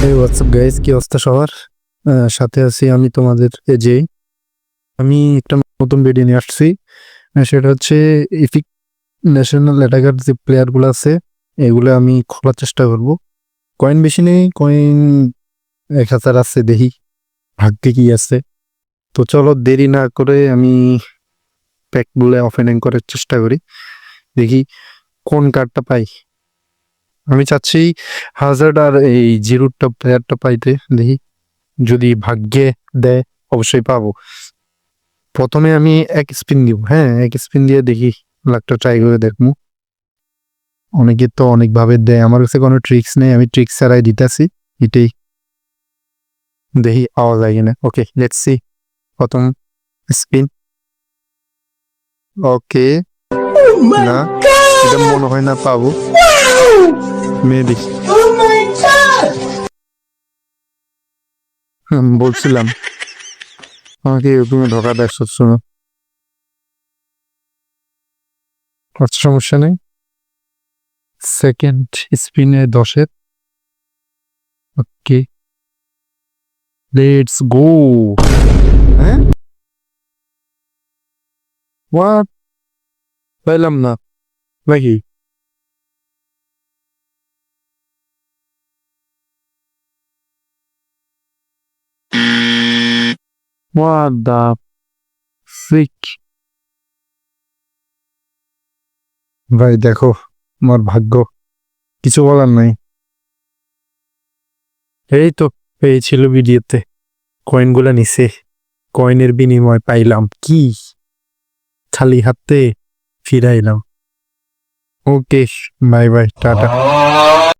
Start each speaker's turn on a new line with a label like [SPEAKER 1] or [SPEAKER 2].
[SPEAKER 1] WhatsApp guys কি অবস্থা সবার? সাথে আছি আমি তোমাদের যে আমি একটা নতুন ভিডিও নিয়ে আসছি। সেটা হচ্ছে ইফিক ন্যাশনাল অ্যাটাকার যে প্লেয়ারগুলো আছে, এগুলো আমি খোলার চেষ্টা করব। কয়েন বেশি নেই কয়েন এক হাজার আছে, দেখি ভাগ্যে কি আছে। তো চলো, দেরি না করে আমি প্যাকগুলো ওপেনিং করার চেষ্টা করি। দেখি কোন কার্ডটা পাই। আমি চাচ্ছি হাজার আর এই জিরোটা প্লেয়ারটা পাইতে দেখি। যদি ভাগ্যে দেয় অবশ্যই পাবো। প্রথমে আমি এক স্পিন দিব হ্যাঁ এক স্পিন দিয়ে দেখি লাখটা ট্রাই করে দেখব। অনেকে তো অনেকভাবে দেয় আমার কাছে কোনো ট্রিক্স নেই আমি ট্রিক্স ছাড়াই দিতেছি এটাই। দেখি আওয়াজ যায় কিনা। ওকে লেটস সি প্রথম স্পিন ওকে না এটা মনে হয় না পাবো। মেয়ে দেখি বলছিলাম। আমাকে তুমি ধোকা দেয় শোনো সমস্যা নেই। সেকেন্ড স্পিনে দশের। ওকে লেটস গো হ্যাঁ? হোয়াট পাইলাম না। নাকি? What the freak? ভাই দেখো আমার ভাগ্য কিছু বলার নাই। এই তো পেয়েছিল ভিডিওতে। কয়েনগুলো নিছে। কয়েনের বিনিময় পাইলাম কি? খালি হাতে ফিরাইলাম। Okay bye bye tata.